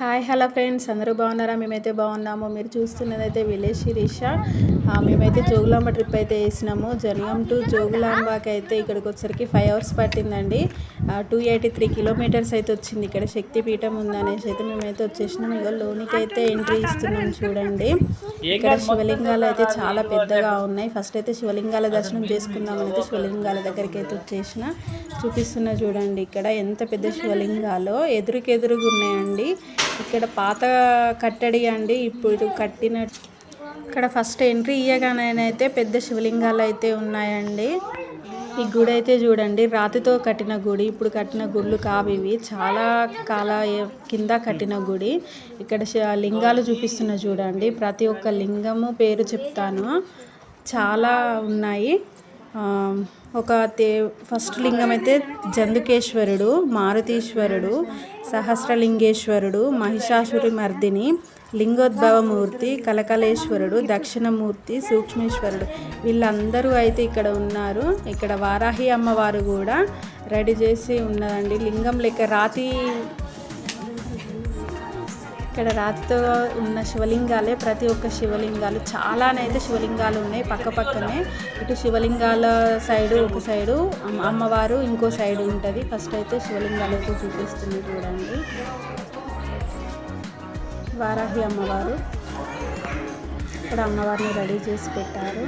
Hi hello friends. అందరూ బాగున్నారా? మేమైతే బాగున్నాము. మీరు చూస్తున్నదైతే విలేజ్ శిరీష. ఆ, మేమైతే జోగులాంబ ట్రిప్ అయితే వేసినాము. జర్లం టు జోగులాంబకి అయితే ఇక్కడికి వచ్చరికి ఫైవ్ అవర్స్ పట్టిందండి. టూ ఎయిటీ త్రీ కిలోమీటర్స్ అయితే వచ్చింది. ఇక్కడ శక్తిపీఠం ఉందనేసి అయితే మేమైతే వచ్చేసినాం. ఇక లోనికి అయితే ఎంట్రీ ఇస్తున్నాం చూడండి. ఇక్కడ శివలింగాలు అయితే చాలా పెద్దగా ఉన్నాయి. ఫస్ట్ అయితే శివలింగాల దర్శనం చేసుకుందామైతే అయితే శివలింగాల దగ్గరికి అయితే వచ్చేసిన. చూపిస్తున్నా చూడండి. ఇక్కడ ఎంత పెద్ద శివలింగాలో ఎదురుకెదురుగా ఉన్నాయండి. ఇక్కడ పాత కట్టడి అండి ఇప్పుడు కట్టిన ఇక్కడ ఫస్ట్ ఎంట్రీ ఇయ్యగానైతే పెద్ద శివలింగాలు అయితే ఉన్నాయండి. ఈ గుడి అయితే చూడండి రాతితో కట్టిన గుడి ఇప్పుడు కట్టిన గుళ్ళు కావు ఇవి. చాలా కాల కింద కట్టిన గుడి. ఇక్కడ లింగాలు చూపిస్తున్న చూడండి ప్రతి ఒక్క లింగము పేరు చెప్తాను. చాలా ఉన్నాయి. ఒక తే ఫస్ట్ లింగం అయితే జందుకేశ్వరుడు మారుతీశ్వరుడు సహస్రలింగేశ్వరుడు మహిషాసురి మర్దిని లింగోద్భవమూర్తి కలకలేశ్వరుడు దక్షిణమూర్తి సూక్ష్మేశ్వరుడు. వీళ్ళందరూ అయితే ఇక్కడ ఉన్నారు. ఇక్కడ వారాహి అమ్మవారు కూడా రెడీ చేసి ఉన్నదండి. లింగం లెక్క రాతి ఇక్కడ రాతితో ఉన్న శివలింగాలే ప్రతి ఒక్క శివలింగాలు. చాలానైతే శివలింగాలు ఉన్నాయి పక్క పక్కనే. ఇటు శివలింగాల సైడు ఒక సైడు అమ్మవారు ఇంకో సైడు ఉంటుంది. ఫస్ట్ అయితే శివలింగాలు చూపిస్తుంది చూడండి. వారాహి అమ్మవారు ఇక్కడ అమ్మవారిని రెడీ చేసి పెట్టారు.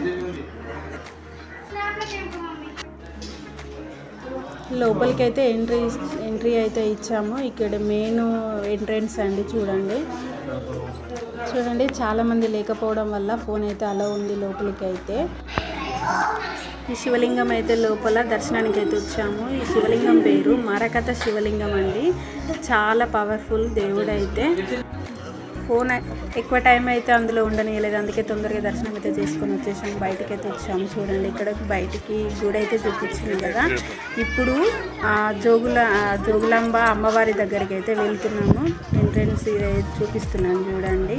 లోపలికి అయితే ఎంట్రీ ఎంట్రీ అయితే ఇచ్చాము. ఇక్కడ మెయిన్ ఎంట్రన్స్ అండి చూడండి. చూడండి చాలామంది లేకపోవడం వల్ల ఫోన్ అయితే అలా ఉంది లోపలికి అయితే ఈ శివలింగం అయితే లోపల దర్శనానికి అయితే వచ్చాము. ఈ శివలింగం పేరు మరకథ శివలింగం అండి. చాలా పవర్ఫుల్ దేవుడు అయితే ఫోన్ ఎక్కువ టైం అయితే అందులో ఉండనియలేదు. అందుకే తొందరగా దర్శనం అయితే చేసుకొని వచ్చేసాము బయటకి అయితే వచ్చాము చూడండి. ఇక్కడ బయటికి గుడి అయితే చూపించింది కదా. ఇప్పుడు జోగుల జోగులాంబ అమ్మవారి దగ్గరికి అయితే వెళ్తున్నాము. ఎంట్రన్స్ చూపిస్తున్నాను చూడండి.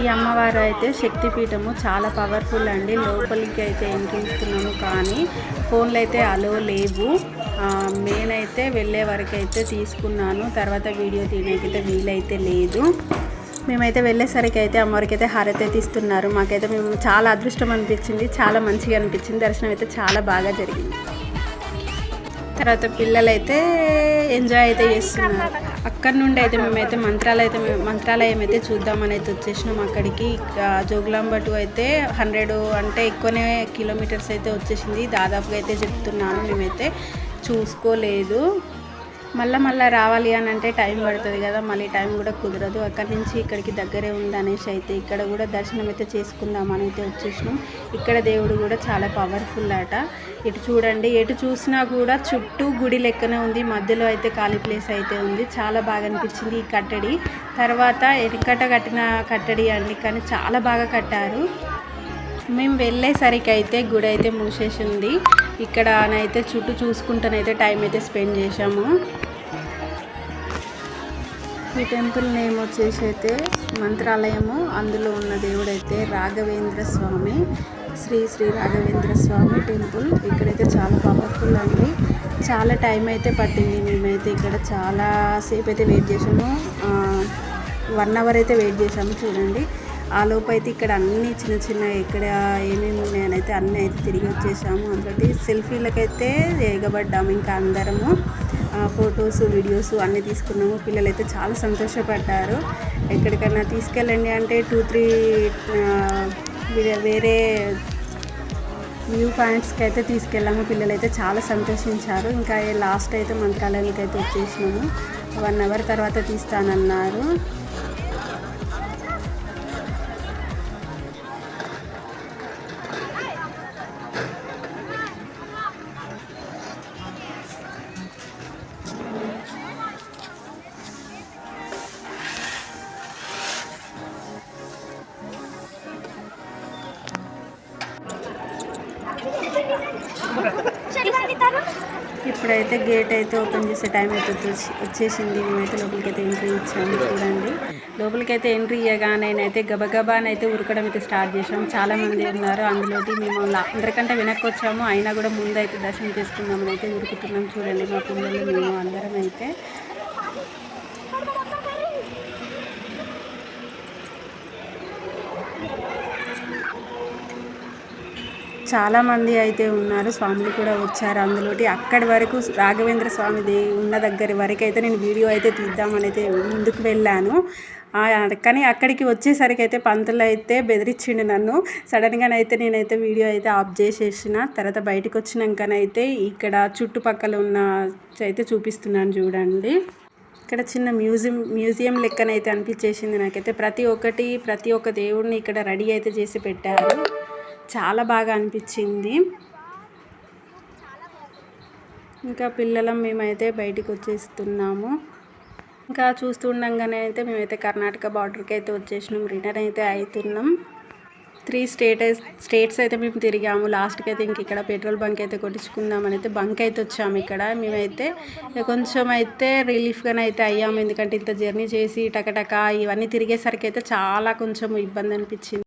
ఈ అమ్మవారు అయితే శక్తిపీఠము చాలా పవర్ఫుల్ అండి. లోపలికి అయితే ఎంట్రీస్తున్నాము కానీ ఫోన్లు అయితే అలో లేవు. మెయిన్ అయితే వెళ్ళే వరకు అయితే తీసుకున్నాను. తర్వాత వీడియో తీయడానికైతే వీలైతే లేదు. మేమైతే వెళ్ళేసరికి అయితే అమ్మవారికి అయితే హారతి అయితే ఇస్తున్నారు. మాకైతే మేము చాలా అదృష్టం అనిపించింది. చాలా మంచిగా అనిపించింది. దర్శనం అయితే చాలా బాగా జరిగింది. తర్వాత పిల్లలైతే ఎంజాయ్ అయితే చేస్తున్నారు. అక్కడి నుండి అయితే మేమైతే మంత్రాలయం అయితే మేము- మంత్రాలయం అయితే చూద్దామని అయితే వచ్చేసినాం అక్కడికి. జోగులాంబటు జోగులాంబ అయితే హండ్రెడ్ అంటే ఎక్కువనే కిలోమీటర్స్ అయితే వచ్చేసింది. దాదాపుగా అయితే చెప్తున్నాను మేమైతే. చూసుకోలేదు. మళ్ళీ మళ్ళీ రావాలి అని అంటే టైం పడుతుంది కదా మళ్ళీ టైం కూడా కుదరదు. అక్కడి నుంచి ఇక్కడికి దగ్గరే ఉంది అనేసి అయితే ఇక్కడ కూడా దర్శనం అయితే చేసుకుందామని అయితే వచ్చేసినాం. ఇక్కడ దేవుడు కూడా చాలా పవర్ఫుల్ అట ఇటు చూడండి ఎటు చూసినా కూడా చుట్టూ గుడి లెక్కనే ఉంది. మధ్యలో అయితే ఖాళీ ప్లేస్ అయితే ఉంది. చాలా బాగా అనిపించింది ఈ కట్టడి. తర్వాత ఎనికట కట్టిన కట్టడి అండి కానీ చాలా బాగా కట్టారు. మేము వెళ్ళేసరికి అయితే గుడి అయితే మూసేసి ఉంది. ఇక్కడనైతే చుట్టూ చూసుకుంటానైతే టైం అయితే స్పెండ్ చేశాము. ఈ టెంపుల్ నేమ్ వచ్చేసి అయితే మంత్రాలయము. అందులో ఉన్న దేవుడైతే రాఘవేంద్ర స్వామి. శ్రీ శ్రీ రాఘవేంద్ర స్వామి టెంపుల్ ఇక్కడైతే చాలా పవర్ఫుల్ అండి. చాలా టైం అయితే పట్టింది. మేమైతే ఇక్కడ చాలా సేపు అయితే వెయిట్ చేసాము వన్ అవర్ అయితే వెయిట్ చేసాము చూడండి. ఆ లోపు అయితే ఇక్కడ అన్ని చిన్న చిన్న ఇక్కడ ఏమేమి ఉన్నాయనైతే అన్నీ అయితే తిరిగి వచ్చేసాము. అందులో సెల్ఫీలకైతే ఎగబడ్డాము ఇంకా అందరము. ఫొటోస్ వీడియోస్ అన్నీ తీసుకున్నాము. పిల్లలు అయితే చాలా సంతోషపడ్డారు. ఎక్కడికైనా తీసుకెళ్ళండి అంటే టూ త్రీ వేరే వ్యూ పాయింట్స్కి అయితే తీసుకెళ్ళాము. పిల్లలు అయితే చాలా సంతోషించారు. ఇంకా లాస్ట్ అయితే మంత్రాలయానికి అయితే వచ్చేసినాము. వన్ అవర్ తర్వాత తీస్తానన్నారు. ఇప్పుడైతే గేట్ అయితే ఓపెన్ చేసే టైం అయితే వచ్చేసి- వచ్చేసింది. మేమైతే లోపలికి అయితే ఎంట్రీ ఇచ్చాము చూడండి. లోపలికి అయితే ఎంట్రీ ఇవ్వగానే అయితే గబగబానైతే ఉరకడం అయితే స్టార్ట్ చేసాం చాలామంది ఉన్నారు. అందులోటి మేము అందరికంటే వెనక్కి వచ్చాము. అయినా కూడా ముందు అయితే దర్శనం చేసుకుందామని అయితే ఉరుకుతున్నాం. చూడండి మా పిల్లలు మేము అందరం అయితే. చాలామంది అయితే ఉన్నారు. స్వాములు కూడా వచ్చారు. అందులోటి అక్కడి వరకు రాఘవేంద్ర స్వామిది ఉన్న దగ్గర వరకు అయితే నేను వీడియో అయితే తీద్దామని అయితే ముందుకు వెళ్ళాను. కానీ అక్కడికి వచ్చేసరికి అయితే పంతులు అయితే బెదిరించిండు నన్ను. సడన్గానైతే నేనైతే వీడియో అయితే ఆఫ్ చేసేసిన. తర్వాత బయటకు వచ్చినాకనైతే ఇక్కడ చుట్టుపక్కల ఉన్న అయితే చూపిస్తున్నాను చూడండి. ఇక్కడ చిన్న మ్యూజియం మ్యూజియం లెక్కనైతే అనిపించేసింది నాకైతే. ప్రతి ఒక్కటి ప్రతి ఒక్క దేవుడిని ఇక్కడ రెడీ అయితే చేసి పెట్టారు. చాలా బాగా అనిపించింది. ఇంకా పిల్లలం మేమైతే బయటికి వచ్చేస్తున్నాము. ఇంకా చూస్తుండగానే అయితే మేమైతే కర్ణాటక బార్డర్కి అయితే వచ్చేసినాం. రిటర్న్ అయితే అవుతున్నాం త్రీ స్టేట్ స్టేట్స్ అయితే మేము తిరిగాము. లాస్ట్కి అయితే ఇంక ఇక్కడ పెట్రోల్ బంక్ అయితే కొట్టించుకుందామని అయితే బంక్ అయితే వచ్చాము ఇక్కడ. మేమైతే కొంచెం అయితే రిలీఫ్గానే అయితే అయ్యాము. ఎందుకంటే ఇంత జర్నీ చేసి టకటక ఇవన్నీ తిరిగేసరికి అయితే చాలా కొంచెం ఇబ్బంది అనిపించింది.